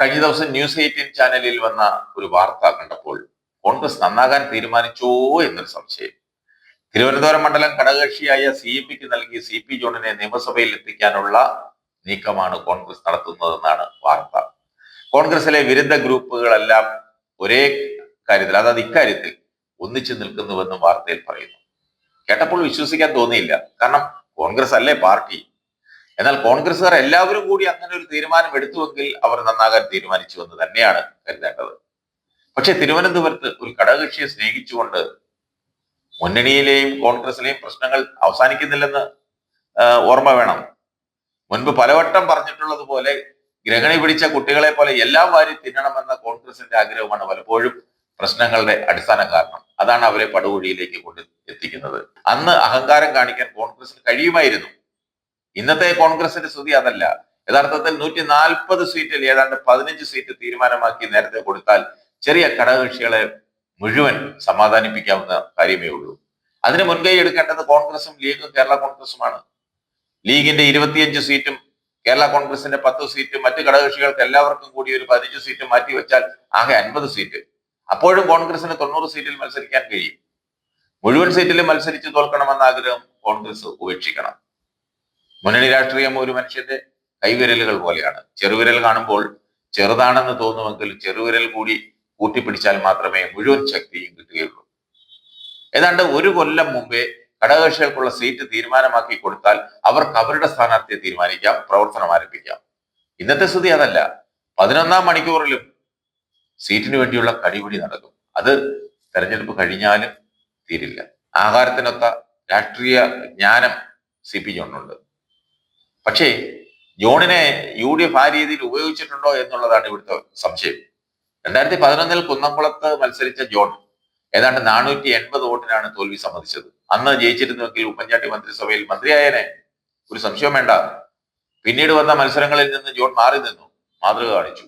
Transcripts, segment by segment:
കഴിഞ്ഞ ദിവസം news eighteen ചാനലിൽ വന്ന ഒരു വാർത്ത കണ്ടപ്പോൾ കോൺഗ്രസ് നന്നാകാൻ തീരുമാനിച്ചോ എന്നൊരു സംശയം. തിരുവനന്തപുരം മണ്ഡലം ഘടകകക്ഷിയായ സി എം പിക്ക് നൽകി സി പി ജോണിനെ നിയമസഭയിൽ എത്തിക്കാനുള്ള നീക്കമാണ് കോൺഗ്രസ് നടത്തുന്നതെന്നാണ് വാർത്ത. കോൺഗ്രസിലെ വിരുദ്ധ ഗ്രൂപ്പുകളെല്ലാം ഒരേ കാര്യത്തിൽ അതായത് ഇക്കാര്യത്തിൽ ഒന്നിച്ചു നിൽക്കുന്നുവെന്നും വാർത്തയിൽ പറയുന്നു. കേട്ടപ്പോൾ വിശ്വസിക്കാൻ തോന്നിയില്ല. കാരണം കോൺഗ്രസ് അല്ലേ പാർട്ടി? എന്നാൽ കോൺഗ്രസ്സുകാർ എല്ലാവരും കൂടി അങ്ങനെ ഒരു തീരുമാനം എടുത്തുവെങ്കിൽ അവർ നന്നാകാൻ തീരുമാനിച്ചു എന്ന് തന്നെയാണ് കരുതേണ്ടത്. പക്ഷെ തിരുവനന്തപുരത്ത് ഒരു ഘടകകക്ഷിയെ സ്നേഹിച്ചുകൊണ്ട് മുന്നണിയിലെയും കോൺഗ്രസിലെയും പ്രശ്നങ്ങൾ അവസാനിക്കുന്നില്ലെന്ന് ഓർമ്മ വേണം. മുൻപ് പലവട്ടം പറഞ്ഞിട്ടുള്ളത് പോലെ ഗ്രഹണി പിടിച്ച കുട്ടികളെ പോലെ എല്ലാം വാരി തിന്നണമെന്ന കോൺഗ്രസിന്റെ ആഗ്രഹമാണ് പലപ്പോഴും പ്രശ്നങ്ങളുടെ അടിസ്ഥാന കാരണം. അതാണ് അവരെ പടുകുഴിയിലേക്ക് കൊണ്ട് എത്തിക്കുന്നത്. അന്ന് അഹങ്കാരം കാണിക്കാൻ കോൺഗ്രസിന് കഴിയുമായിരുന്നു. ഇന്നത്തെ കോൺഗ്രസിന്റെ സ്ഥിതി അതല്ല. യഥാർത്ഥത്തിൽ നൂറ്റി നാൽപ്പത് സീറ്റിൽ ഏതാണ്ട് പതിനഞ്ച് സീറ്റ് തീരുമാനമാക്കി നേരത്തെ കൊടുത്താൽ ചെറിയ ഘടകകക്ഷികളെ മുഴുവൻ സമാധാനിപ്പിക്കാവുന്ന കാര്യമേ ഉള്ളൂ. അതിന് മുൻകൈ എടുക്കേണ്ടത് കോൺഗ്രസും ലീഗും കേരള കോൺഗ്രസുമാണ്. ലീഗിന്റെ ഇരുപത്തിയഞ്ച് സീറ്റും കേരള കോൺഗ്രസിന്റെ പത്ത് സീറ്റും മറ്റു ഘടകകക്ഷികൾക്ക് എല്ലാവർക്കും കൂടി ഒരു പതിനഞ്ച് സീറ്റ് മാറ്റി വെച്ചാൽ ആകെ അൻപത് സീറ്റ്. അപ്പോഴും കോൺഗ്രസിന് തൊണ്ണൂറ് സീറ്റിൽ മത്സരിക്കാൻ കഴിയും. മുഴുവൻ സീറ്റിലും മത്സരിച്ച് തോൽക്കണമെന്ന ആഗ്രഹം കോൺഗ്രസ് ഉപേക്ഷിക്കണം. മുന്നണി രാഷ്ട്രീയം ഒരു മനുഷ്യന്റെ കൈവിരലുകൾ പോലെയാണ്. ചെറുവിരൽ കാണുമ്പോൾ ചെറുതാണെന്ന് തോന്നുമെങ്കിൽ ചെറുവിരൽ കൂടി കൂട്ടിപ്പിടിച്ചാൽ മാത്രമേ മുഴുവൻ ശക്തിയും കിട്ടുകയുള്ളൂ. ഏതാണ്ട് ഒരു കൊല്ലം മുമ്പേ ഘടകകക്ഷികൾക്കുള്ള സീറ്റ് തീരുമാനമാക്കി കൊടുത്താൽ അവർക്ക് അവരുടെ സ്ഥാനാർത്ഥിയെ തീരുമാനിക്കാം പ്രവർത്തനം ആരംഭിക്കാം. ഇന്നത്തെ സ്ഥിതി അതല്ല. പതിനൊന്നാം മണിക്കൂറിലും സീറ്റിന് വേണ്ടിയുള്ള കടിപിടി നടക്കും. അത് തെരഞ്ഞെടുപ്പ് കഴിഞ്ഞാലും തീരില്ല. ആഹാരത്തിനൊത്ത രാഷ്ട്രീയ ജ്ഞാനം സി പി ജോണിനുണ്ട്. പക്ഷേ ജോണിനെ യു ഡി എഫ് ആ രീതിയിൽ ഉപയോഗിച്ചിട്ടുണ്ടോ എന്നുള്ളതാണ് ഇവിടുത്തെ സംശയം. രണ്ടായിരത്തി പതിനൊന്നിൽ കുന്നംകുളത്ത് മത്സരിച്ച ജോൺ ഏതാണ്ട് നാനൂറ്റി എൺപത് വോട്ടിനാണ് തോൽവി സമ്മതിച്ചത്. അന്ന് ജയിച്ചിരുന്നുവെങ്കിൽ ഉമ്മൻചാണ്ടി മന്ത്രിസഭയിൽ മന്ത്രിയായനെ ഒരു സംശയം വേണ്ട. പിന്നീട് വന്ന മത്സരങ്ങളിൽ നിന്ന് ജോൺ മാറി നിന്നു മാതൃക കാണിച്ചു.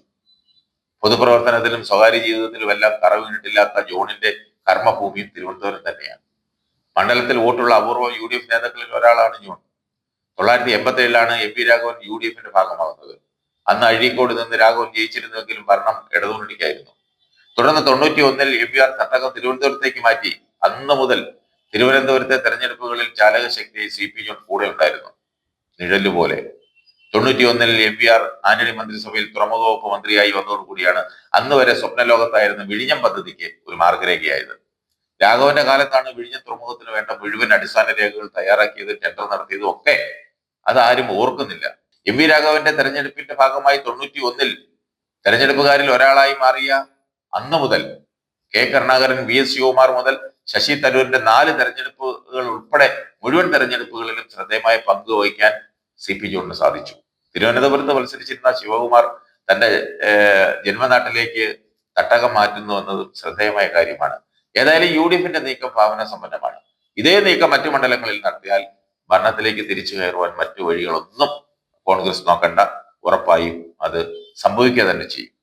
പൊതുപ്രവർത്തനത്തിലും സ്വകാര്യ ജീവിതത്തിലും എല്ലാം കറവിട്ടില്ലാത്ത ജോണിന്റെ കർമ്മഭൂമിയും തിരുവനന്തപുരം തന്നെയാണ്. മണ്ഡലത്തിൽ വോട്ടുള്ള അപൂർവം യു ഡി എഫ് നേതാക്കളിൽ ഒരാളാണ് ജോൺ. തൊള്ളായിരത്തി എൺപത്തി ഏഴിലാണ് M P Raghavan U D എഫിന്റെ ഭാഗമാകുന്നത്. അന്ന് അഴീക്കോട് നിന്ന് രാഘവൻ ജയിച്ചിരുന്നുവെങ്കിലും ഭരണം ഇടതുമുന്നണിക്കായിരുന്നു. തുടർന്ന് തൊണ്ണൂറ്റി ഒന്നിൽ എം പി ആർ തട്ടകം തിരുവനന്തപുരത്തേക്ക് മാറ്റി. അന്ന് മുതൽ തിരുവനന്തപുരത്തെ തെരഞ്ഞെടുപ്പുകളിൽ ചാലകശക്തി സി പി ജോൺ കൂടെ ഉണ്ടായിരുന്നു. നിഴൽ പോലെ തൊണ്ണൂറ്റി ഒന്നിൽ എം പി ആർ ആന്റണി മന്ത്രിസഭയിൽ തുറമുഖ വകുപ്പ് മന്ത്രിയായി വന്നതോടുകൂടിയാണ് അന്ന് വരെ സ്വപ്നലോകത്തായിരുന്ന വിഴിഞ്ഞം പദ്ധതിക്ക് ഒരു മാർഗരേഖയായത്. രാഘവന്റെ കാലത്താണ് വിഴിഞ്ഞം തുറമുഖത്തിന് വേണ്ട മുഴുവൻ അടിസ്ഥാന രേഖകൾ തയ്യാറാക്കിയത് ടെൻഡർ നടത്തിയതും ഒക്കെ അതാരും ഓർക്കുന്നില്ല. എം വി രാഘവന്റെ തെരഞ്ഞെടുപ്പിന്റെ ഭാഗമായി തൊണ്ണൂറ്റി ഒന്നിൽ തെരഞ്ഞെടുപ്പുകാരിൽ ഒരാളായി മാറിയ അന്ന് മുതൽ K Karunakaran V S Sivakumar മുതൽ ശശി തരൂരിന്റെ നാല് തെരഞ്ഞെടുപ്പുകൾ ഉൾപ്പെടെ മുഴുവൻ തെരഞ്ഞെടുപ്പുകളിലും ശ്രദ്ധേയമായ പങ്ക് വഹിക്കാൻ സി പി ജോണിന് സാധിച്ചു. തിരുവനന്തപുരത്ത് മത്സരിച്ചിരുന്ന ശിവകുമാർ തന്റെ ജന്മനാട്ടിലേക്ക് തട്ടകം മാറ്റുന്നു എന്നത് ശ്രദ്ധേയമായ കാര്യമാണ്. ഏതായാലും യു ഡി എഫിന്റെ നീക്കം ഭാവന സമ്പന്നമാണ് ഇതേ നീക്കം മറ്റു മണ്ഡലങ്ങളിൽ നടത്തിയാൽ ഭരണത്തിലേക്ക് തിരിച്ചു കയറുവാൻ മറ്റു വഴികളൊന്നും കോൺഗ്രസ് നോക്കണ്ട. ഉറപ്പായും അത് സംഭവിക്കുക തന്നെ ചെയ്യും.